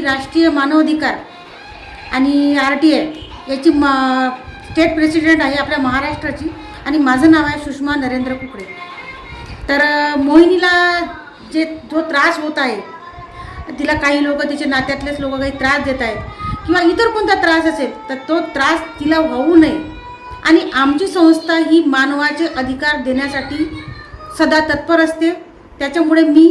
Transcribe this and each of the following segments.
ही राष्ट्रीय मानवाधिकार आणि आर टी आय याची मा स्टेट प्रेसिडेंट आहे आपल्या महाराष्ट्राची आणि माझं नाव आहे सुषमा नरेंद्र कुकडे. तर मोहिनीला जे जो त्रास होत आहे तिला काही लोक तिचे नात्यातलेच लोक काही त्रास देत आहेत किंवा इतर कोणता त्रास असेल तर तो त्रास तिला होऊ नये. आणि आमची संस्था ही मानवाचे अधिकार देण्यासाठी सदा तत्पर असते. त्याच्यामुळे मी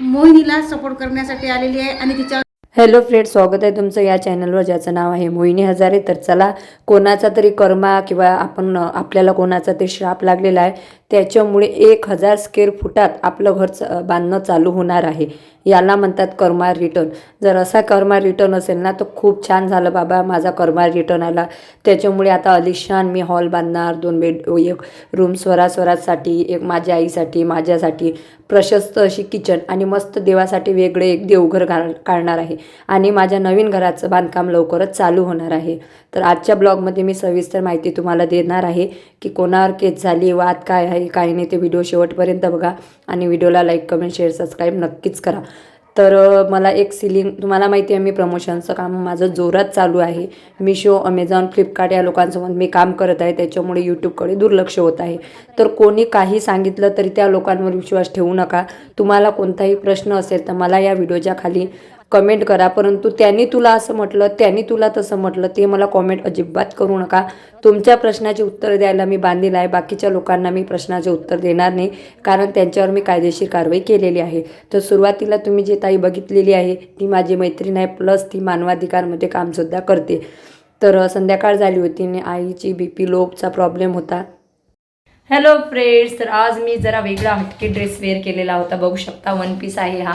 मोहिनीला सपोर्ट करण्यासाठी आलेली आहे आणि तिच्या हॅलो फ्रेंड स्वागत आहे तुमचं या चॅनलवर ज्याचं नाव आहे मोहिनी हजारे. तर चला कोणाचा तरी कर्मा किंवा आपण आपल्याला कोणाचा ते श्राप लागलेला आहे त्याच्यामुळे एक हजार स्क्वेअर फुटात आपलं घर च- बांधणं चालू होणार आहे. याला म्हणतात कर्मा रिटर्न जर असा कर्मा रिटर्न असेल ना तर खूप छान झालं बाबा माझा कर्मा रिटर्न आला. त्याच्यामुळे आता अलिशान मी हॉल बांधणार. दोन बेड एक रूम स्वरा स्वरासाठी एक माझ्या आईसाठी माझ्यासाठी. प्रशस्त अशी किचन आणि मस्त देवासाठी वेगळे एक देवघर घाल काढणार आहे. आणि माझ्या नवीन घराचं बांधकाम लवकरच चालू होणार आहे. तर आजच्या ब्लॉगमध्ये मी सविस्तर माहिती तुम्हाला देणार आहे की कोणावर केस झाली वाद काय आहे काय नाही. ते व्हिडिओ शेवटपर्यंत बघा आणि व्हिडिओला लाईक कमेंट शेअर सबस्क्राईब नक्कीच करा. तर मला एक सिलिंग तुम्हाला माहिती आहे मी प्रमोशनचं काम माझं जोरात चालू आहे. मिशो अमेझॉन फ्लिपकार्ट या लोकांसोबत मी काम करत आहे. त्याच्यामुळे यूट्यूबकडे दुर्लक्ष होत आहे. तर कोणी काही सांगितलं तरी त्या लोकांवर विश्वास ठेवू नका. तुम्हाला कोणताही प्रश्न असेल तर मला या व्हिडिओच्या खाली कमेंट करा परंतु त्यांनी तुला असं म्हटलं त्यांनी तुला तसं म्हटलं ते मला कॉमेंट अजिबात करू नका. तुमच्या प्रश्नाचे उत्तर द्यायला मी बांधील आहे. बाकीच्या लोकांना मी प्रश्नाचे उत्तर देणार नाही कारण त्यांच्यावर मी कायदेशीर कारवाई केलेली आहे. तर सुरुवातीला तुम्ही जे ताई बघितलेली आहे ती माझी मैत्रीण आहे प्लस ती मानवाधिकारमध्ये कामसुद्धा करते. तर संध्याकाळ झाली होती आणि आईची बी पी लोपचा प्रॉब्लेम होता. हॅलो फ्रेंड्स तर आज मी जरा वेगळा हटके ड्रेस वेअर केलेला होता. बघू शकता वन पीस आहे हा.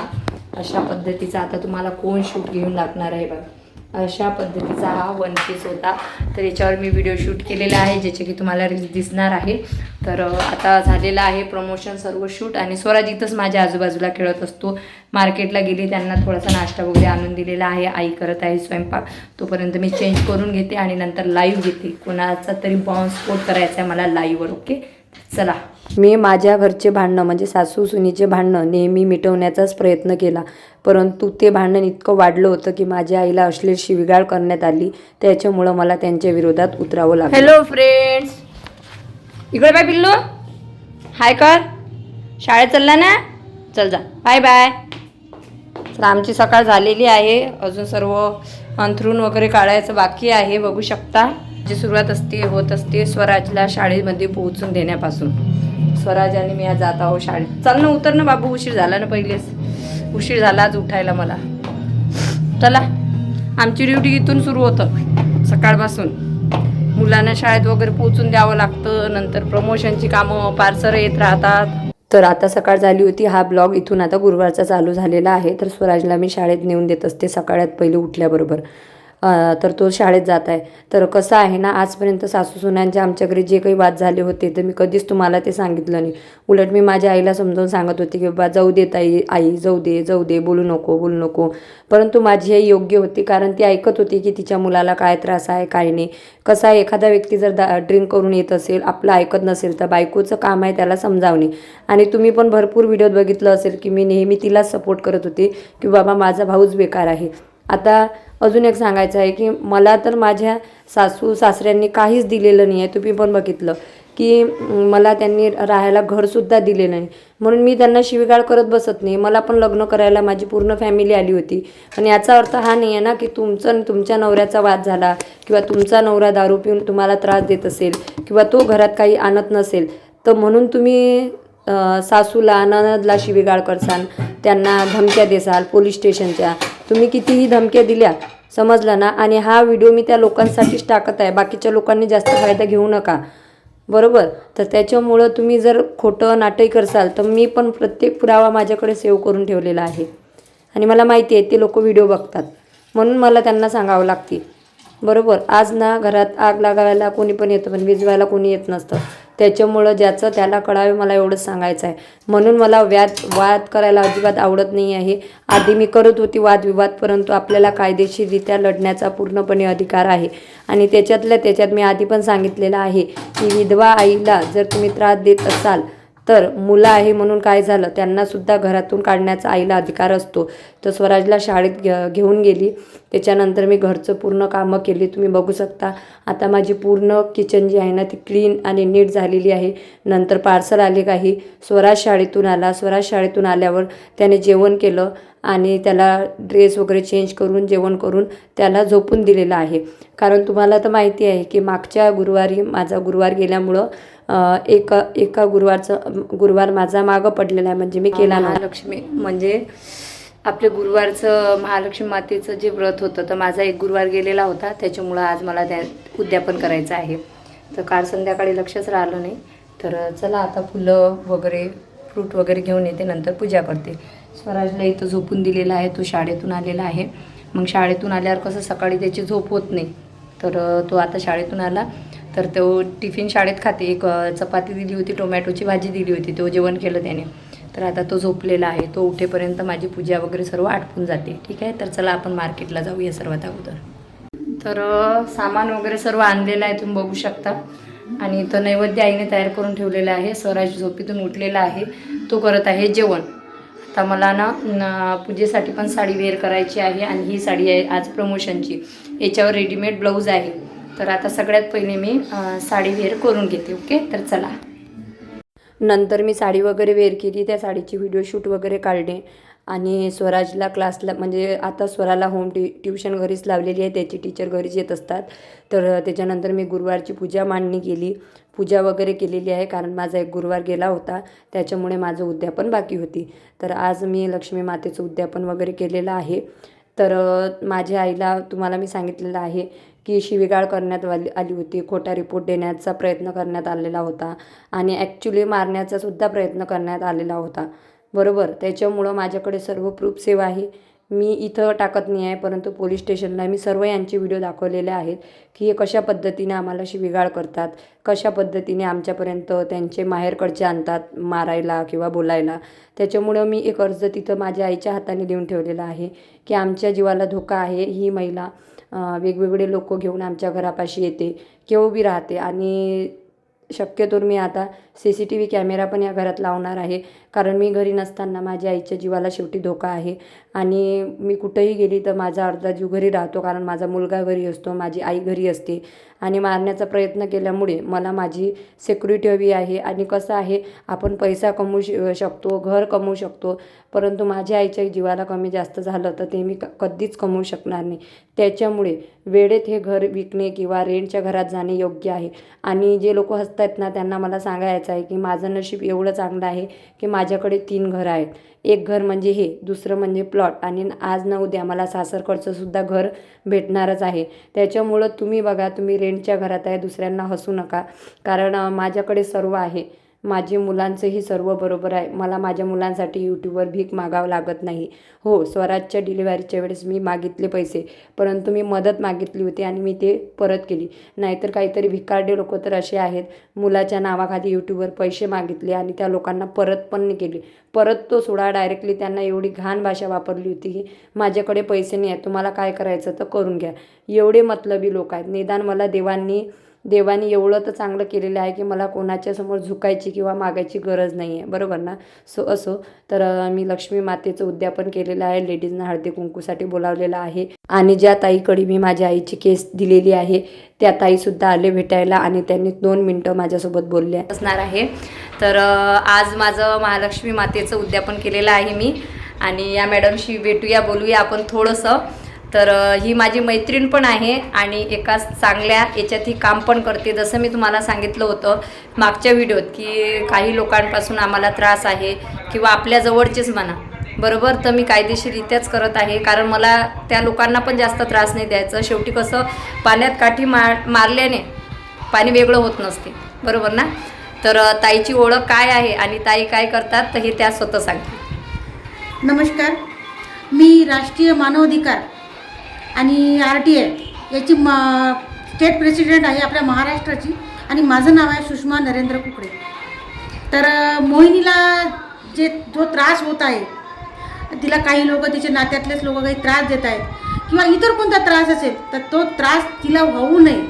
अशा पद्धतीचा आता तुम्हाला कोण शूट घेऊन लागणार आहे बघा. अशा पद्धतीचा हा वन पीस होता. तर याच्यावर मी व्हिडिओ शूट केलेला आहे ज्याचे की तुम्हाला रील्स दिसणार आहे. तर आता झालेलं आहे प्रमोशन सर्व शूट आणि स्वराज इथंच माझ्या आजूबाजूला खेळत असतो. मार्केटला गेली त्यांना थोडासा नाश्ता वगैरे आणून दिलेला आहे. आई करत आहे स्वयंपाक. तोपर्यंत मी चेंज करून घेते आणि नंतर लाईव्ह घेते. कोणाचा तरी बॉम्ब स्फोट करायचा आहे मला लाईव्हवर ओके चला. मी माझ्या घरचे भांडणं म्हणजे सासू सुनीचे भांडणं नेहमी मिटवण्याचाच प्रयत्न केला. परंतु ते भांडण इतकं वाढलं होतं की माझ्या आईला अश्लील शिविगाळ करण्यात आली. त्याच्यामुळं मला त्यांच्या विरोधात उतरावं लागलं. हॅलो फ्रेंड्स इकडे बाय पिल्लू. हाय कर. शाळेत चालला ना? चल जा. बाय बाय तर आमची सकाळ झालेली आहे. अजून सर्व अंथरूण वगैरे काढायचं बाकी आहे. बघू शकता. जी सुरुवात असते होत असते स्वराजला शाळेमध्ये पोहोचून देण्यापासून. स्वराज आणि मी आज जात आहो शाळेत. चल ना उतर ना बाबू उशीर झाला ना पहिलेच. उशीर झाला आज उठायला मला. चला आमची ड्युटी इथून सुरू होतं सकाळपासून. मुलांना शाळेत वगैरे पोहोचून द्यावं लागतं नंतर प्रमोशनची कामं पार्सर येत राहतात. तर आता सकाळ झाली होती हा ब्लॉग इथून आता गुरुवारचा चालू झालेला आहे. तर स्वराजला मी शाळेत नेऊन देत असते सकाळात पहिले उठल्याबरोबर. तर तो शाळेत जात आहे. तर कसं आहे ना आजपर्यंत सासू आमच्या आमच्याकडे जे काही वाद झाले होते तर मी कधीच तुम्हाला ते सांगितलं नाही. उलट मी माझ्या आईला समजावून सांगत होते की बाबा जाऊ दे ताई आई जाऊ दे जाऊ दे बोलू नको बोलू नको. परंतु माझी आई योग्य होती कारण ती ऐकत होती की तिच्या मुलाला काय त्रास आहे काय नाही. कसं आहे एखादा व्यक्ती जर दा ड्रिंक करून येत असेल आपलं ऐकत नसेल तर बायकोचं काम आहे त्याला समजावणे. आणि तुम्ही पण भरपूर व्हिडिओत बघितलं असेल की मी नेहमी तिलाच सपोर्ट करत होते की बाबा माझा भाऊच बेकार आहे. आता अजून एक सांगायचं आहे की मला तर माझ्या सासू सासऱ्यांनी काहीच दिलेलं नाही आहे तुम्ही पण बघितलं की मला त्यांनी राहायला घरसुद्धा दिलेलं नाही. म्हणून मी त्यांना शिवीगाळ करत बसत नाही. मला पण लग्न करायला माझी पूर्ण फॅमिली आली होती. पण याचा अर्थ हा नाही आहे ना की तुमचं तुमच्या नवऱ्याचा वाद झाला किंवा तुमचा नवरा दारू पिऊन तुम्हाला त्रास देत असेल किंवा तो घरात काही आणत नसेल तर म्हणून तुम्ही सासूला ननदला शिवीगाळ करसाल त्यांना धमक्या देसाल पोलीस स्टेशनच्या. तुम्ही कितीही धमक्या दिल्या समजलं ना? आणि हा व्हिडिओ मी त्या लोकांसाठीच टाकत आहे. बाकीच्या लोकांनी जास्त फायदा घेऊ नका. बरोबर? तर त्याच्यामुळं तुम्ही जर खोटं नाटक करसाल तर मी पण प्रत्येक पुरावा माझ्याकडे सेव्ह करून ठेवलेला आहे. आणि मला माहिती आहे ते लोक व्हिडिओ बघतात. म्हणून मला त्यांना सांगावं लागते. बरोबर? आज ना घरात आग लागायला कोणी पण येतं पण विजवायला कोणी येत नसतं. त्याच्यामुळं ज्याचं त्याला कळावे मला एवढंच सांगायचं आहे. म्हणून मला व्याद वाद करायला अजिबात आवडत नाही आहे. आधी मी करत होती वादविवाद परंतु आपल्याला कायदेशीररित्या लढण्याचा पूर्णपणे अधिकार आहे. आणि त्याच्यातल्या त्याच्यात मी आधी पण सांगितलेलं आहे की विधवा आईला जर तुम्ही त्रास देत असाल तर मुलं आहे म्हणून काय झालं? त्यांनासुद्धा घरातून काढण्याचा आईला अधिकार असतो. तर स्वराजला शाळेत घे घेऊन गेली. त्याच्यानंतर मी घरचं पूर्ण कामं केली. तुम्ही बघू शकता. आता माझी पूर्ण किचन जी आहे ना ती क्लीन आणि नीट झालेली आहे. नंतर पार्सल आले काही. स्वराज शाळेतून आला. स्वराज शाळेतून आल्यावर त्याने जेवण केलं आणि त्याला ड्रेस वगैरे चेंज करून जेवण करून त्याला झोपून दिलेलं आहे. कारण तुम्हाला तर माहिती आहे की मागच्या गुरुवारी माझा गुरुवार गेल्यामुळं एका एका गुरुवारचं गुरुवार माझा मागं पडलेला आहे म्हणजे मी केला महालक्ष्मी लक्ष्मी म्हणजे आपले गुरुवारचं महालक्ष्मी मातेचं जे व्रत होतं तर माझा एक गुरुवार गेलेला होता त्याच्यामुळं आज मला त्या उद्यापन करायचं आहे. तर काल संध्याकाळी लक्षच राहिलं नाही. तर चला आता फुलं वगैरे फ्रूट वगैरे घेऊन येते नंतर पूजा करते. स्वराजला इथं झोपून दिलेला आहे तो शाळेतून आलेला आहे. मग शाळेतून आल्यावर कसं सकाळी त्याची झोप होत नाही तर तो आता शाळेतून आला. तर तो टिफिन शाळेत खाते. एक चपाती दिली होती टोमॅटोची भाजी दिली होती. तो जेवण केलं त्याने. तर आता तो झोपलेला आहे. तो उठेपर्यंत माझी पूजा वगैरे सर्व आटपून जाते. ठीक आहे? तर चला आपण मार्केटला जाऊया सर्वात अगोदर. तर सामान वगैरे सर्व आणलेलं आहे तुम्ही बघू शकता. आणि तो नैवेद्य आईने तयार करून ठेवलेला आहे. स्वराज झोपीतून उठलेला आहे. तो करत आहे जेवण. आता मला ना पूजेसाठी पण साडी वेअर करायची आहे आणि ही साडी आहे आज प्रमोशनची. याच्यावर रेडीमेड ब्लाऊज आहे. तर आता सगळ्यात पहिले मी साडी वेअर करून घेते ओके? तर चला. नंतर मी साडी वगैरे वेअर केली त्या साडीची व्हिडिओ शूट वगैरे काढले. आणि स्वराजला क्लासला म्हणजे आता स्वराला होम ट्यू ट्युशन घरीच लावलेली आहे त्याची टीचर घरीच येत असतात. तर त्याच्यानंतर मी गुरुवारची पूजा मांडणी केली. पूजा वगैरे केलेली आहे कारण माझा एक गुरुवार गेला होता. त्याच्यामुळे माझं उद्यापन बाकी होती. तर आज मी लक्ष्मी मातेचं उद्यापन वगैरे केलेलं आहे. तर माझ्या आईला तुम्हाला मी सांगितलेलं आहे की शिवीगाळ करण्यात आली आली होती. खोटा रिपोर्ट देण्याचा प्रयत्न करण्यात आलेला होता आणि ॲक्च्युली मारण्याचा सुद्धा प्रयत्न करण्यात आलेला होता. बरोबर? त्याच्यामुळं माझ्याकडे सर्व प्रूफ सेव आहे. मी इथं टाकत नाही आहे परंतु पोलीस स्टेशनला मी सर्व यांचे व्हिडिओ दाखवलेले आहेत की हे कशा पद्धतीने आम्हाला शिवीगाळ करतात कशा पद्धतीने आमच्यापर्यंत त्यांचे माहेरकडचे आणतात मारायला किंवा बोलायला. त्याच्यामुळं मी एक अर्ज तिथं माझ्या आईच्या हाताने देऊन ठेवलेला आहे की आमच्या जीवाला धोका आहे ही महिला वेगवेगळे लोक घेऊन आमच्या घरापाशी येते केव्हा उभी राहते. आणि शक्यतोवर मी आता C C T V camera पण या घरात लावणार आहे कारण मी घरी नसताना माझ्या आईच्या जीवाला शेवटी धोका आहे. आणि मी कुठंही गेली तर माझा अर्धा जीव घरी राहतो कारण माझा मुलगा घरी असतो माझी आई घरी असते. आणि मारण्याचा प्रयत्न केल्यामुळे मला माझी सेक्युरिटी हवी आहे. आणि कसं आहे आपण पैसा कमवू श शकतो घर कमवू शकतो परंतु माझ्या आईच्या जीवाला कमी जास्त झालं तर ते मी क कधीच कमवू शकणार नाही. त्याच्यामुळे वेळेत हे घर विकणे किंवा रेंटच्या घरात जाणे योग्य आहे. आणि जे लोक हसतात ना त्यांना मला सांगायचं आहे की माझं नशीब एवढं चांगलं आहे की माझ्याकडे तीन घरं आहेत. एक घर म्हणजे हे दुसरं म्हणजे प्लॉट आणि आज ना उद्या मला सासरकडचं सुद्धा घर भेटणारच आहे. त्याच्यामुळं तुम्ही बघा तुम्ही रेंटच्या घरात आहे दुसऱ्यांना हसू नका. कारण माझ्याकडे सर्व आहे. माझे मुलांचंही सर्व बरोबर आहे. मला माझ्या मुलांसाठी यूट्यूबवर भीक मागावं लागत नाही. हो स्वराजच्या डिलिव्हरीच्या वेळेस मी मागितले पैसे परंतु मी मदत मागितली होती आणि मी ते परत केली. नाहीतर काहीतरी भिकारडे लोक तर असे आहेत. मुलाच्या नावाखाली यूट्यूबवर पैसे मागितले आणि त्या लोकांना परत पण नाही केली. परत तो सोडा डायरेक्टली त्यांना एवढी घाण भाषा वापरली होती की माझ्याकडे पैसे नाही आहेत. तुम्हाला काय करायचं तर करून घ्या. एवढे मतलबी लोक आहेत. निदान मला देवांनी देवाने एवढं तर चांगलं केलेलं आहे की मला कोणाच्यासमोर झुकायची किंवा मागायची गरज नाही आहे. बरोबर ना? सो असो. तर मी लक्ष्मी मातेचं उद्यापन केलेलं आहे. लेडीजना हळदी कुंकूसाठी बोलावलेलं आहे. आणि ज्या ताईकडे मी माझ्या आईची केस दिलेली आहे त्या ताईसुद्धा आले भेटायला आणि त्यांनी दोन मिनटं माझ्यासोबत बोलल्या. असणार आहे. तर आज माझं महालक्ष्मी मातेचं उद्यापन केलेलं आहे मी. आणि या मॅडमशी भेटूया बोलूया आपण थोडंसं. तर ही माझी मैत्रीण पण आहे आणि एका चांगल्या याच्यात ही काम पण करते. जसं मी तुम्हाला सांगितलं होतं मागच्या व्हिडिओत की काही लोकांपासून आम्हाला त्रास आहे किंवा आपल्या जवळचेच म्हणा. बरोबर? तर मी कायदेशीररित्याच करत आहे. कारण मला त्या लोकांना पण जास्त त्रास नाही द्यायचं. शेवटी कसं पाण्यात काठी मार मारल्याने पाणी वेगळं होत नसते. बरोबर ना? तर ताईची ओळख काय आहे आणि ताई काय करतात तर हे त्या स्वतः सांगतील. नमस्कार. मी राष्ट्रीय मानवाधिकार आणि आर टी आय याची मा स्टेट प्रेसिडेंट आहे आपल्या महाराष्ट्राची. आणि माझं नाव आहे सुषमा नरेंद्र कुकडे. तर मोहिनीला जे जो त्रास होत आहे तिला काही लोक तिचे नात्यातलेच लोक काही त्रास देत आहेत किंवा इतर कोणता त्रास असेल तर तो त्रास तिला होऊ नये.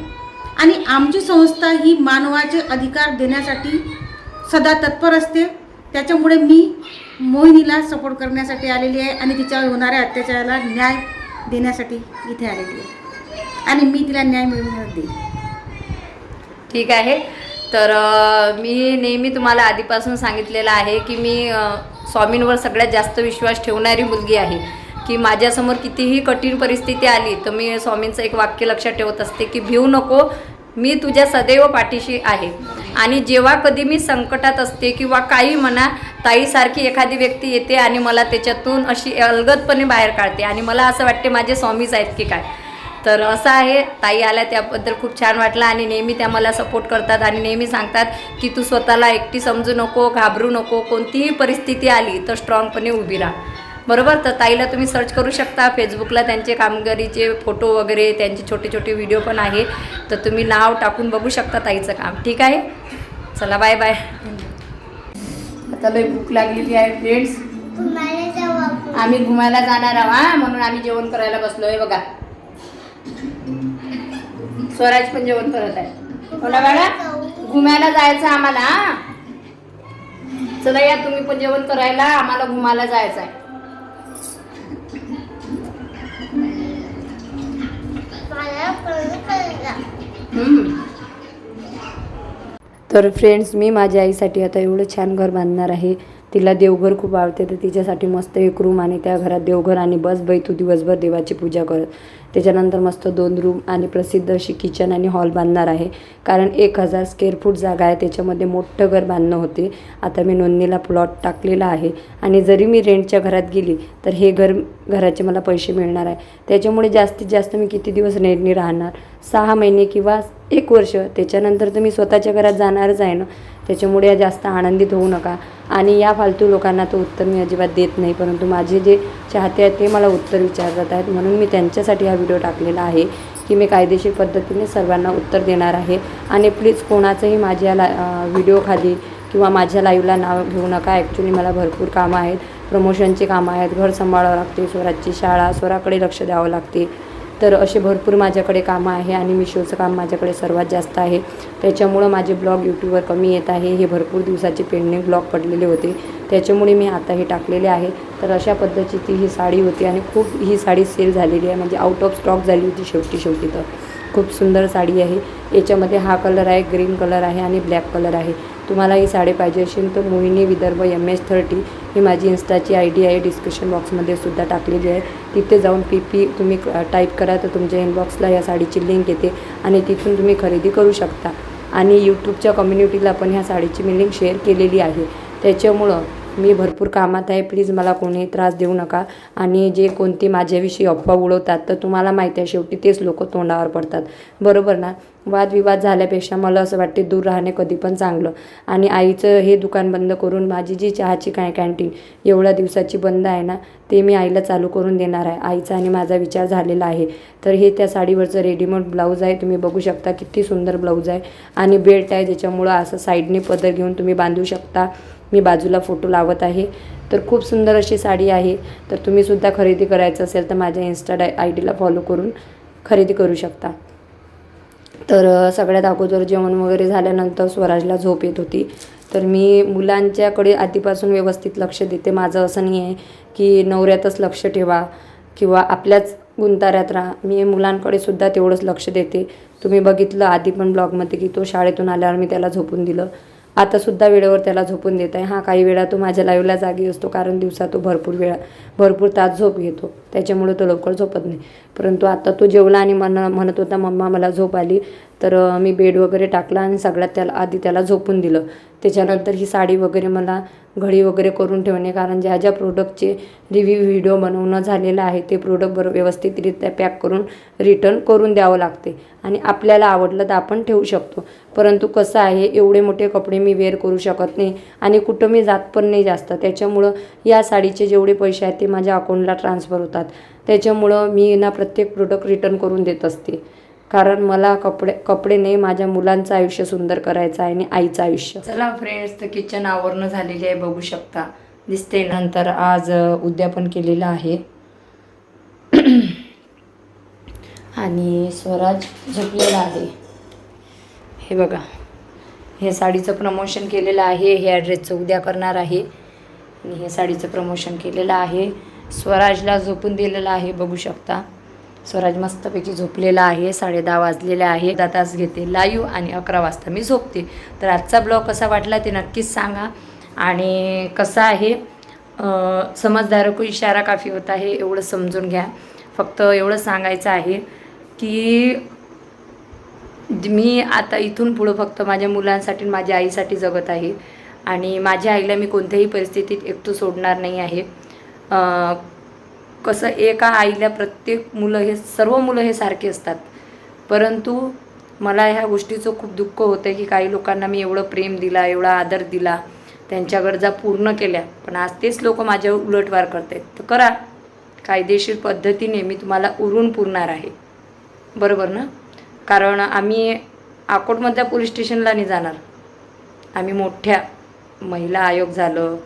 आणि आमची संस्था ही मानवाचे अधिकार देण्यासाठी सदा तत्पर असते. त्याच्यामुळे मी मोहिनीला सपोर्ट करण्यासाठी आलेली आहे आणि तिच्यावर होणाऱ्या अत्याचाराला न्याय देण्यासाठी इथे आलेली आहे. आणि मी तिला न्याय मिळवून देईल ठीक आहे. तर मी नेहमी तुम्हाला आधीपासून सांगितलेलं आहे की मी स्वामींवर सगळ्यात जास्त विश्वास ठेवणारी मुलगी आहे. की माझ्यासमोर कितीही कठीण परिस्थिती आली तर मी स्वामींचं एक वाक्य लक्षात ठेवत असते की भिवू नको मी तुझ्या सदैव पाठीशी आहे. आणि जेव्हा कधी मी संकटात असते किंवा काही म्हणा ताईसारखी एखादी व्यक्ती येते आणि मला त्याच्यातून अशी अलगदपणे बाहेर काढते. आणि मला असं वाटते माझे स्वामीच आहेत की काय. तर असं आहे ताई आल्या त्याबद्दल खूप छान वाटलं आणि नेहमी त्या मला सपोर्ट करतात आणि नेहमी सांगतात की तू स्वतःला एकटी समजू नको घाबरू नको कोणतीही परिस्थिती आली तर स्ट्रॉंगपणे उभी राहा. बरोबर? तर ताईला तुम्ही सर्च करू शकता. फेसबुकला त्यांचे कामगिरीचे फोटो वगैरे त्यांचे छोटे छोटे व्हिडिओ पण आहे. तर तुम्ही नाव टाकून बघू शकता ताईचं काम. ठीक आहे? चला बाय बाय आता लई भूक लागलेली आहे फ्रेंड्स आम्ही घुमायला जाणार आहोत हा? म्हणून आम्ही जेवण करायला बसलोय बघा. स्वराज पण जेवण करत आहे. बोला बाळा? घुमायला जायचं आम्हाला चला या तुम्ही पण जेवण करायला. आम्हाला घुमायला जायचं आहे. तर फ्रेंड्स मी माझ्या आईसाठी आता एवढं छान घर बांधणार आहे. तिला देवघर खूप आवडते तर तिच्यासाठी मस्त एक रूम आणि त्या घरात देवघर आणि बस बाई तू दिवसभर देवाची पूजा करत त्याच्यानंतर मस्त दोन रूम आणि प्रसिद्ध अशी किचन आणि हॉल बांधणार आहे. कारण एक हजार स्क्वेअर फूट जागा आहे त्याच्यामध्ये मोठं घर बांधणं होते. आता मी नोंदणीला प्लॉट टाकलेला आहे. आणि जरी मी रेंटच्या घरात गेली तर हे घर घराचे मला पैसे मिळणार आहे. त्याच्यामुळे जास्तीत जास्त मी किती दिवस रेंटनी राहणार? सहा महिने किंवा एक वर्ष. त्याच्यानंतर तर मी स्वतःच्या घरात जाणारच आहे ना. त्याच्यामुळे जास्त आनंदित होऊ नका. आणि या फालतू लोकांना तो उत्तर मी अजिबात देत नाही परंतु माझे जे चाहते आहेत ते मला उत्तर विचारत आहेत. म्हणून मी त्यांच्यासाठी हा व्हिडिओ टाकलेला आहे की मी कायदेशीर पद्धतीने सर्वांना उत्तर देणार आहे. आणि प्लीज कोणाचंही माझ्या ला व्हिडिओ खाली किंवा माझ्या लाईव्हला नाव घेऊ नका. ॲक्च्युली मला भरपूर कामं आहेत. प्रमोशनची कामं आहेत. घर सांभाळावं लागते. स्वराची शाळा स्वराकडे लक्ष द्यावं लागते. तर असे भरपूर माझ्याकडे कामं आहे आणि मिशोचं काम माझ्याकडे सर्वात जास्त आहे. त्याच्यामुळं माझे ब्लॉग यूट्यूबवर कमी येत आहे. हे भरपूर दिवसाचे पेंडिंग ब्लॉग पडलेले होते. त्याच्यामुळे मी आता हे टाकलेले आहे. तर अशा पद्धतीची ही साडी होती आणि खूप ही साडी सेल झालेली आहे. म्हणजे आउट ऑफ स्टॉक झाली होती शेवटी शेवटी तर. खूप सुंदर साडी आहे. याच्यामध्ये हा कलर आहे ग्रीन कलर आहे आणि ब्लॅक कलर आहे. तुम्हाला ही साडी पाहिजे असेल तर Mohini Vidarbha M H thirty ही माझी इन्स्टाची आय डी आहे. डिस्क्रिप्शन बॉक्समध्ये सुद्धा टाकलेली आहे. तिथे जाऊन पी पी तुम्ही टाईप करा तर तुमच्या इनबॉक्सला या साडीची लिंक येते आणि तिथून तुम्ही खरेदी करू शकता. आणि यूट्यूबच्या कम्युनिटीला पण ह्या साडीची मी लिंक शेअर केलेली आहे. त्याच्यामुळं मी भरपूर कामात आहे. प्लीज मला कोणीही त्रास देऊ नका. आणि जे कोणते माझ्याविषयी अफवा उडवतात तर तुम्हाला माहिती आहे शेवटी तेच लोक तोंडावर पडतात. बरोबर ना? वादविवाद झाल्यापेक्षा मला असं वाटते दूर राहणे कधी पण चांगलं. आणि आईचं हे दुकान बंद करून माझी जी चहाची काय कॅन्टीन एवढ्या दिवसाची बंद आहे ना ते मी आईला चालू करून देणार आहे. आईचा आणि माझा विचार झालेला आहे. तर हे त्या साडीवरचं रेडीमेड ब्लाऊज आहे. तुम्ही बघू शकता किती सुंदर ब्लाऊज आहे. आणि बेल्ट आहे ज्याच्यामुळं असं साईडने पदर घेऊन तुम्ही बांधू शकता. मी बाजूला फोटो लावत आहे. तर खूप सुंदर अशी साडी आहे. तर तुम्हीसुद्धा खरेदी करायचं असेल तर माझ्या इन्स्टा आय डीला फॉलो करून खरेदी करू शकता. तर सगळ्यात अगोदर जेवण वगैरे झाल्यानंतर स्वराजला झोप येत होती. तर मी मुलांच्याकडे आधीपासून व्यवस्थित लक्ष देते. माझं असं नाही आहे की नवऱ्यातच लक्ष ठेवा किंवा आपल्याच गुंताऱ्यात राहा. मी मुलांकडे सुद्धा तेवढंच लक्ष देते. तुम्ही बघितलं आधी पण ब्लॉगमध्ये की तो शाळेतून आल्यावर मी त्याला झोपून दिलं. आतासुद्धा वेळेवर त्याला झोपून देत आहे. हां काही वेळा तो माझ्या लाईव्हला जागी असतो कारण दिवसा तो भरपूर वेळा भरपूर तास झोप घेतो. त्याच्यामुळे तो लवकर झोपत नाही. परंतु आता तो जेवला आणि म्हण म्हणत होता मम्मा मला झोप आली. तर मी बेड वगैरे टाकला आणि सगळ्यात त्याला आधी त्याला झोपून दिलं. त्याच्यानंतर ही साडी वगैरे मला घडी वगैरे करून ठेवणे कारण ज्या ज्या प्रोडक्टचे रिव्ह्यू व्हिडिओ बनवणं झालेलं आहे ते प्रोडक्ट बरोबर व्यवस्थितरित्या पॅक करून रिटर्न करून द्यावं लागते. आणि आपल्याला आवडलं तर आपण ठेवू शकतो. परंतु कसं आहे एवढे मोठे कपडे मी वेअर करू शकत नाही आणि कुठं मी जात पण नाही जास्त. त्याच्यामुळं या साडीचे जेवढे पैसे आहेत ते माझ्या अकाउंटला ट्रान्सफर होतात. त्याच्यामुळं मी ना प्रत्येक प्रोडक्ट रिटर्न करून देत असते. कारण मला कपडे कपडे नाही माझ्या मुलांचं आयुष्य सुंदर करायचं आहे आणि आईचं आयुष्य. चला फ्रेंड्स तर किचन आवरणं झालेली आहे बघू शकता. दिसते नंतर आज उद्यापन केलेलं आहे. आणि स्वराज झोपलेला आहे. हे बघा. हे साडीचं प्रमोशन केलेलं आहे हे ॲड्रेसचं उद्या करणार आहे. आणि हे साडीचं प्रमोशन केलेलं आहे. स्वराजला झोपून दिलेलं आहे बघू शकता. स्वराज मस्तपैकी झोपलेला आहे साडे दहा वाजलेले आहे. दहा तास घेते लाईव्ह आणि अकरा वाजता मी झोपते. तर आजचा ब्लॉग कसा वाटला ते नक्कीच सांगा. आणि कसा आहे समजदारको इशारा काफी होत आहे एवढं समजून घ्या. फक्त एवढं सांगायचं आहे की मी आता इथून पुढं फक्त माझ्या मुलांसाठी माझ्या आईसाठी जगत आहे. आणि माझ्या आईला मी कोणत्याही परिस्थितीत एकटू सोडणार नाही आहे. कसं एका आईला प्रत्येक मुलं हे सर्व मुलं हे सारखे असतात. परंतु मला ह्या गोष्टीचं खूप दुःख होतं की काही लोकांना मी एवढं प्रेम दिला एवढा आदर दिला त्यांच्या गरजा पूर्ण केल्या. पण आज तेच लोक माझ्यावर उलटवार करत आहेत तर करा. कायदेशीर पद्धतीने मी तुम्हाला उरून पुरणार आहे. बरोबर ना? कारण आम्ही अकोटमधल्या पोलीस स्टेशनला नाही जाणार. आम्ही मोठ्या महिला आयोग झालं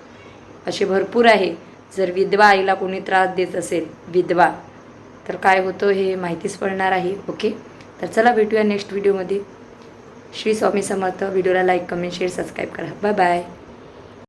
असे भरपूर आहे. जर विधवा आईला कोणी त्रास देत असेल विधवा तर काय होतं हे माहितीच पडणार आहे ओके? तर चला भेटूया नेक्स्ट व्हिडिओमध्ये श्री स्वामी समर्थ व्हिडिओला लाईक कमेंट शेअर सबस्क्राईब करा. Bye bye